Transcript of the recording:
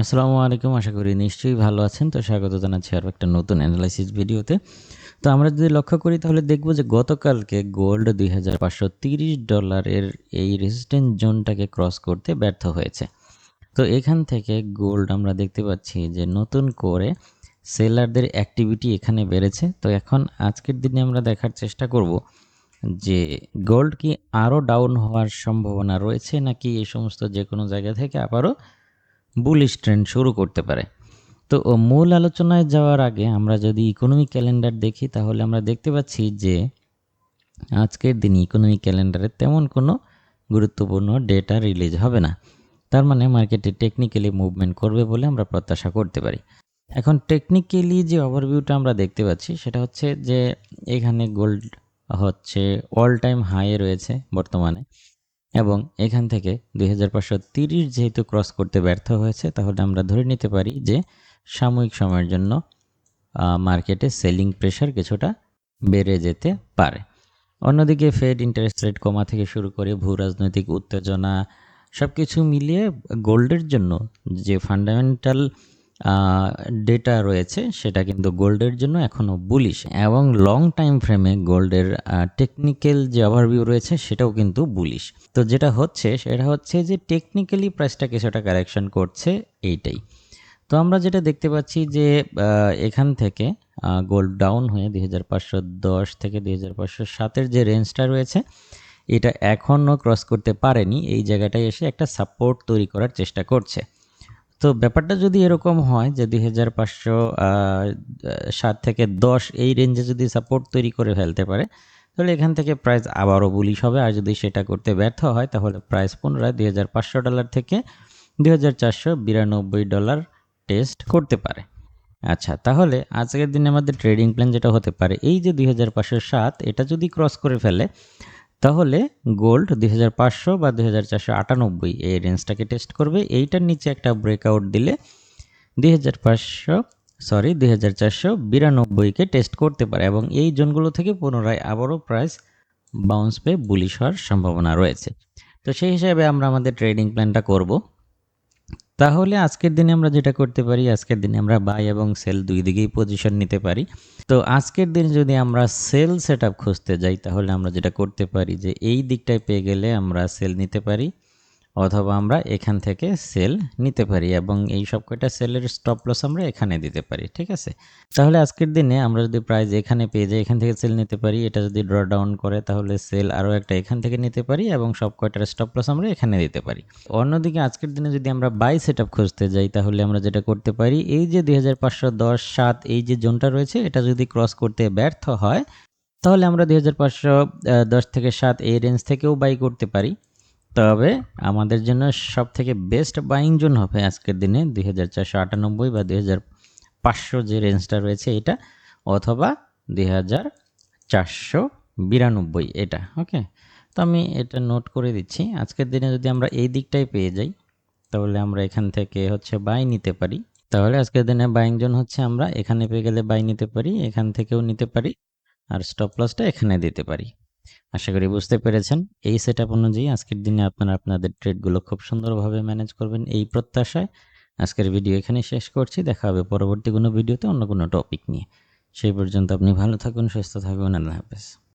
আসসালামু আলাইকুম, আশা করি নিশ্চয়ই ভালো আছেন। তো স্বাগত জানাচ্ছি আরও একটা নতুন অ্যানালাইসিস ভিডিওতে তো আমরা যদি লক্ষ্য করি, তাহলে দেখব যে গতকালকে গোল্ড দুই হাজার পাঁচশো তিরিশ ডলারের এই রেজিস্ট্যান্স জোনটাকে ক্রস করতে ব্যর্থ হয়েছে। তো এখান থেকে গোল্ড আমরা দেখতে পাচ্ছি যে নতুন করে সেলারদের অ্যাক্টিভিটি এখানে বেড়েছে। তো এখন আজকের দিনে আমরা দেখার চেষ্টা করব যে গোল্ড কি আরও ডাউন হওয়ার সম্ভাবনা রয়েছে নাকি এই সমস্ত যে কোনো জায়গা থেকে আবারও বুলিশ ট্রেন্ড শুরু করতে পারে। তো মূল আলোচনায় যাওয়ার আগে আমরা যদি ইকোনমিক ক্যালেন্ডার দেখি, তাহলে আমরা দেখতে পাচ্ছি যে আজকের দিন ইকোনমিক ক্যালেন্ডারে তেমন কোনো গুরুত্বপূর্ণ ডেটা রিলিজ হবে না। তার মানে মার্কেটে টেকনিক্যালি মুভমেন্ট করবে বলে আমরা প্রত্যাশা করতে পারি। এখন টেকনিক্যালি যে ওভারভিউটা আমরা দেখতে পাচ্ছি, সেটা হচ্ছে যে এখানে গোল্ড হচ্ছে অল টাইম হাইয়ে রয়েছে বর্তমানে। এবং এখান থেকে দুই যেহেতু ক্রস করতে ব্যর্থ হয়েছে, তাহলে আমরা ধরে নিতে পারি যে সাময়িক সময়ের জন্য মার্কেটে সেলিং প্রেশার কিছুটা বেড়ে যেতে পারে। অন্যদিকে ফেড ইন্টারেস্ট রেট কমা থেকে শুরু করে ভূ রাজনৈতিক উত্তেজনা সব কিছু মিলিয়ে গোল্ডের জন্য যে ফান্ডামেন্টাল ডেটা রয়েছে, সেটা কিন্তু গোল্ডের জন্য এখনও বুলিশ এবং লং টাইম ফ্রেমে গোল্ডের টেকনিক্যাল যে ওভারভিউ রয়েছে, সেটাও কিন্তু বুলিশ তো যেটা হচ্ছে, সেটা হচ্ছে যে টেকনিক্যালি প্রাইসটা কিছুটা কারেকশন করছে এইটাই। তো আমরা যেটা দেখতে পাচ্ছি যে এখান থেকে গোল্ড ডাউন হয়ে দুই হাজার পাঁচশো দশ থেকে দুই হাজার পাঁচশো সাতের যে রেঞ্জটা রয়েছে, এটা এখনও ক্রস করতে পারেনি। এই জায়গাটায় এসে একটা সাপোর্ট তৈরি করার চেষ্টা করছে। তো ব্যাপারটা যদি এরকম হয় যে দুই হাজার পাঁচশো সাত থেকে দশ এই রেঞ্জে যদি সাপোর্ট তৈরি করে ফেলতে পারে, তাহলে এখান থেকে প্রাইস আবারও বুলিশ হবে। আর যদি সেটা করতে ব্যর্থ হয়, তাহলে প্রাইস পুনরায় দুই হাজার পাঁচশো ডলার থেকে দুই হাজার চারশো বিরানব্বই ডলার টেস্ট করতে পারে। আচ্ছা তাহলে আজকের দিনে আমাদের ট্রেডিং প্ল্যান যেটা হতে পারে, এই যে দুই হাজার পাঁচশো সাত, এটা যদি ক্রস করে ফেলে তাহলে গোল্ড দুই হাজার পাঁচশো বা দুই হাজার চারশো আটানব্বই এই রেঞ্জটাকে টেস্ট করবে। এইটার নিচে একটা ব্রেকআউট দিলে দুই হাজার পাঁচশো সরি দুই বিরানব্বইকে টেস্ট করতে পারে এবং এই জোনগুলো থেকে পুনরায় আবারও প্রাইস বাউন্স পেয়ে বুলিশ হওয়ার সম্ভাবনা রয়েছে। তো সেই হিসাবে আমরা আমাদের ট্রেডিং প্ল্যানটা করব। তাহলে আজকের দিনে আমরা যেটা করতে পারি, আজকের দিনে আমরা বাই এবং সেল দুই দিকেই পজিশন নিতে পারি। তো আজকের দিন যদি আমরা সেল সেট খুঁজতে যাই, তাহলে আমরা যেটা করতে পারি যে, এই দিকটায় পেয়ে গেলে আমরা সেল নিতে পারি। অথবা আমরা এখান থেকে সেল নিতে পারি এবং এই সব কয়টা সেলের স্টপ লস আমরা এখানে দিতে পারি, ঠিক আছে? তাহলে আজকের দিনে আমরা যদি প্রাইস এখানে পেয়ে যাই এখান থেকে সেল নিতে পারি, এটা যদি ড্র ডাউন করে তাহলে সেল আরও একটা এখান থেকে নিতে পারি এবং সব কয়টার স্টপ লস আমরা এখানে দিতে পারি। অন্যদিকে আজকের দিনে যদি আমরা বাই সেট আপ খুঁজতে যাই, তাহলে আমরা যেটা করতে পারি, এই যে দুই সাত, এই যে জোনটা রয়েছে, এটা যদি ক্রস করতে ব্যর্থ হয়, তাহলে আমরা দুই হাজার পাঁচশো দশ থেকে সাত এই রেঞ্জ থেকেও বাই করতে পারি। তবে আমাদের জন্য সব থেকে বেস্ট বাইং জোন হবে আজকের দিনে দুই হাজার চারশো আটানব্বই বা দুই হাজার পাঁচশো যে রেঞ্জটা রয়েছে এটা অথবা দুই হাজার চারশো বিরানব্বই এটা ওকে তো আমি এটা নোট করে দিচ্ছি। আজকের দিনে যদি আমরা এই দিকটাই পেয়ে যাই, তাহলে আমরা এখান থেকে হচ্ছে বাই নিতে পারি। তাহলে আজকের দিনে বাইং জোন হচ্ছে আমরা এখানে পেয়ে গেলে বাই নিতে পারি, এখান থেকেও নিতে পারি, আর স্টপ লসটা এখানে দিতে পারি। আশা করি বুঝতে পেরেছেন। এই সেট আপ অনুযায়ী আজকের দিনে আপনারা আপনাদের ট্রেডগুলো খুব সুন্দরভাবে ম্যানেজ করবেন এই প্রত্যাশায়। আজকের ভিডিও এখানে শেষ করছি। দেখা হবে পরবর্তী কোনো ভিডিওতে অন্য কোনো টপিক নিয়ে। সেই পর্যন্ত আপনি ভালো থাকুন, সুস্থ থাকুন, আল্লাহ হাফেজ।